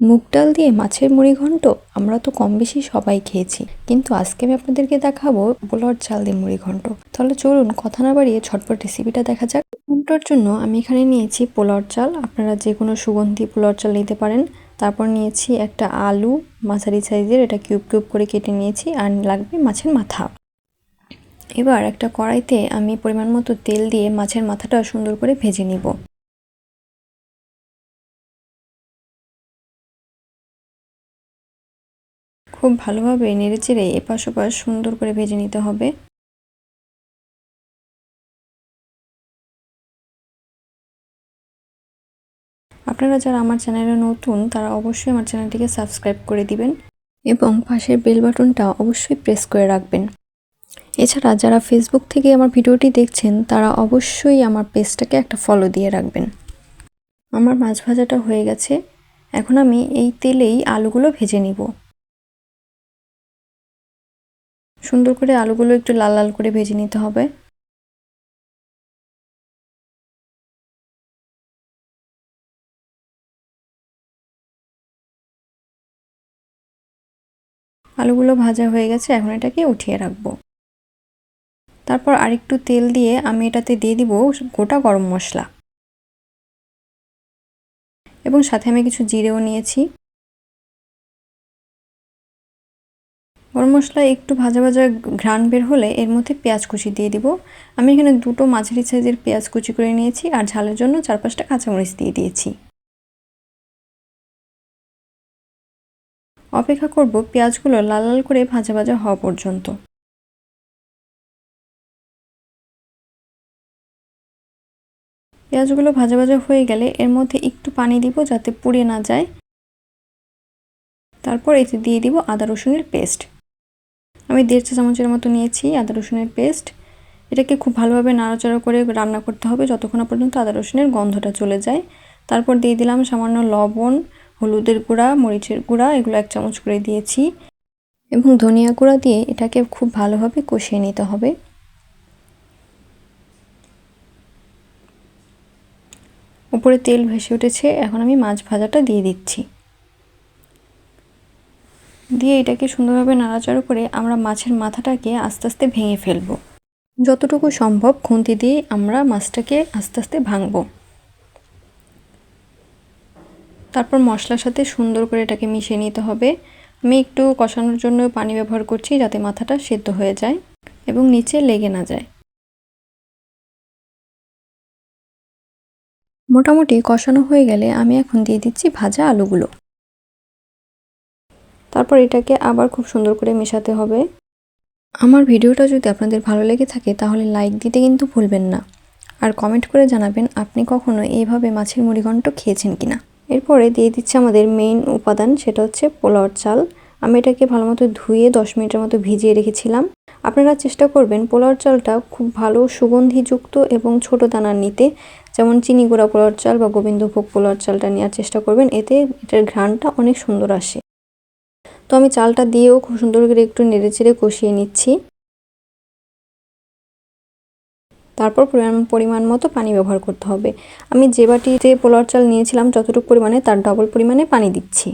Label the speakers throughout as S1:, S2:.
S1: মুগ ডাল দিয়ে মাছের মুড়ি ঘন্ট? আমরা তো কম বেশি সবাই খেয়েছি। কিন্তু আজকে আমি আপনাদেরকে দেখাবো পোলাওর চাল দিয়ে মুড়ি ঘন্ট। তাহলে চলুন কথা না বাড়িয়ে ঝটপট রেসিপিটা দেখা যাক। ঘন্টর জন্য আমি এখানে নিয়েছি পোলাওর চাল। আপনারা যে কোনো সুগন্ধি পোলাওর চাল নিতে পারেন। তারপর নিয়েছি একটা আলু, মাঝারি সাইজের, এটা কিউব কিউব করে কেটে নিয়েছি আর লাগবে মাছের মাথা। এবার একটা কড়াইতে আমি পরিমাণ মতো তেল দিয়ে মাছের মাথাটা সুন্দর করে ভেজে নিব। খুব ভালোভাবে নেড়েচেড়ে এপাশ ওপাশ সুন্দর করে ভেজে নিতে হবে। আপনারা যারা আমার চ্যানেলে নতুন, তারা অবশ্যই আমার চ্যানেলটিকে সাবস্ক্রাইব করে দিবেন এবং পাশের বেল বাটনটা অবশ্যই প্রেস করে রাখবেন। এছাড়া যারা ফেসবুক থেকে আমার ভিডিওটি দেখছেন, তারা অবশ্যই আমার পেজটাকে একটা ফলো দিয়ে রাখবেন। আমার মাছ ভাজাটা হয়ে গেছে। এখন আমি এই তেলেই আলুগুলো ভেজে নিব। সুন্দর করে আলুগুলো একটু লাল লাল করে ভেজে নিতে হবে। আলুগুলো ভাজা হয়ে গেছে, এখন এটাকে উঠিয়ে রাখব। তারপর আরেকটু তেল দিয়ে আমি এটাতে দিয়ে দিব গোটা গরম মশলা। এবং সাথে আমি কিছু জিরেও নিয়েছি। গরম মশলা একটু ভাজা ভাজা ঘ্রাণ বের হলে এর মধ্যে পেঁয়াজ কুচি দিয়ে দিব। আমি এখানে দুটো মাঝারি সাইজের পেঁয়াজ কুচি করে নিয়েছি আর ঝালের জন্য চার পাঁচটা কাঁচামরিচ দিয়ে দিয়েছি। অপেক্ষা করব পেঁয়াজগুলো লাল লাল করে ভাজা ভাজা হওয়া পর্যন্ত। পেঁয়াজগুলো ভাজা ভাজা হয়ে গেলে এর মধ্যে একটু পানি দিব যাতে পুড়ে না যায়। তারপর এতে দিয়ে দিব আদা রসুনের পেস্ট। আমি দেড় চা চামচের মতো নিয়েছি আদা রসুনের পেস্ট। এটাকে খুব ভালোভাবে নাড়াচাড়া করে রান্না করতে হবে যতক্ষণ পর্যন্ত আদা রসুনের গন্ধটা চলে যায়। তারপর দিয়ে দিলাম সামান্য লবণ, হলুদের গুঁড়া, মরিচের গুঁড়া, এগুলো এক চামচ করে দিয়েছি। এবং ধনিয়া গুঁড়া দিয়ে এটাকে খুব ভালোভাবে কষিয়ে নিতে হবে। উপরে তেল ভেসে উঠেছে, এখন আমি মাছ ভাজাটা দিয়ে দিচ্ছি। দিয়ে এটাকে সুন্দরভাবে নাড়াচাড়া করে আমরা মাছের মাথাটাকে আস্তে আস্তে ভেঙে ফেলব। যতটুকু সম্ভব খুন্তি দিয়ে আমরা মাছটাকে আস্তে আস্তে ভাঙবো। তারপর মশলার সাথে সুন্দর করে এটাকে মিশিয়ে নিতে হবে। আমি একটু কষানোর জন্য পানি ব্যবহার করছি যাতে মাথাটা সেদ্ধ হয়ে যায় এবং নিচে লেগে না যায়। মোটামুটি কষানো হয়ে গেলে আমি এখন দিয়ে দিচ্ছি ভাজা আলুগুলো। তারপর এটাকে আবার খুব সুন্দর করে মেশাতে হবে। আমার ভিডিওটা যদি আপনাদের ভালো লেগে থাকে, তাহলে লাইক দিতে কিন্তু ভুলবেন না। আর কমেন্ট করে জানাবেন, আপনি কখনো এইভাবে মাছের মুড়িঘণ্ট খেয়েছেন কিনা? এরপরে দিয়ে দিচ্ছে আমাদের মেইন উপাদান, সেটা হচ্ছে পোলাওয়ার চাল। আমি এটাকে ভালো মতো ধুয়ে দশ মিনিটের মতো ভিজিয়ে রেখেছিলাম। আপনারা চেষ্টা করবেন পোলাওয়ার চালটা খুব ভালো সুগন্ধিযুক্ত এবং ছোট দানার নিতে। যেমন চিনি গুঁড়া পোলাওয়ার চাল বা গোবিন্দভোগ পোলাওয়ার চালটা নেওয়ার চেষ্টা করবেন, এতে এটার ঘ্রাণটা অনেক সুন্দর আসে। তো আমি চালটা দিয়েও খুব সুন্দর করে একটু নেড়ে চেড়ে কষিয়ে নিচ্ছি। তারপর পরিমাণ মতো পানি ব্যবহার করতে হবে। আমি যে বাটিতে পোলার চাল নিয়েছিলাম, যতটুকু পরিমাণে তার ডবল পরিমাণে পানি দিচ্ছি।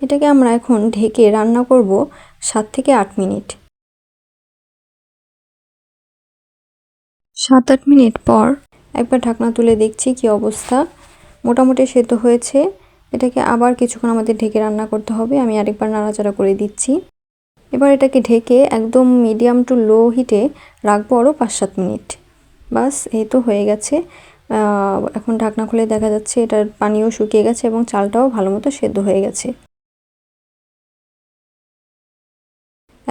S1: এটাকে আমরা এখন ঢেকে রান্না করব সাত থেকে আট মিনিট। সাত আট মিনিট পর একবার ঢাকনা তুলে দেখছি কি অবস্থা। মোটামুটি সেদ্ধ হয়েছে। এটাকে আবার কিছুক্ষণ আমাদের ঢেকে রান্না করতে হবে। আমি আরেকবার নাড়াচাড়া করে দিচ্ছি। এবার এটাকে ঢেকে একদম মিডিয়াম টু লো হিটে রাখব আরও পাঁচ সাত মিনিট। বাস, এই তো হয়ে গেছে। এখন ঢাকনা খুলে দেখা যাচ্ছে এটার পানিও শুকিয়ে গেছে এবং চালটাও ভালো মতো সেদ্ধ হয়ে গেছে।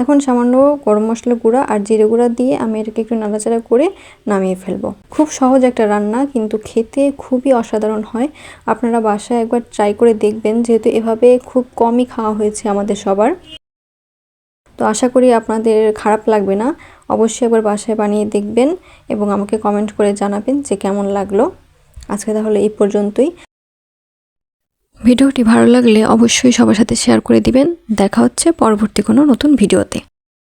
S1: এখন সামান্য গরম মশলা গুঁড়া আর জিরে গুঁড়া দিয়ে আমি এটাকে একটু নাড়াচাড়া করে নামিয়ে ফেলব। খুব সহজ একটা রান্না, কিন্তু খেতে খুবই অসাধারণ হয়। আপনারা বাসায় একবার ট্রাই করে দেখবেন, যেহেতু এভাবে খুব কমই খাওয়া হয়েছে আমাদের সবার। তো আশা করি আপনাদের খারাপ লাগবে না। অবশ্যই একবার বাসায় বানিয়ে দেখবেন এবং আমাকে কমেন্ট করে জানাবেন যে কেমন লাগল। আজকে তাহলে এই পর্যন্তই। ভিডিওটি ভালো লাগলে অবশ্যই সবার সাথে শেয়ার করে দিবেন। দেখা হচ্ছে পরবর্তী কোনো নতুন ভিডিওতে।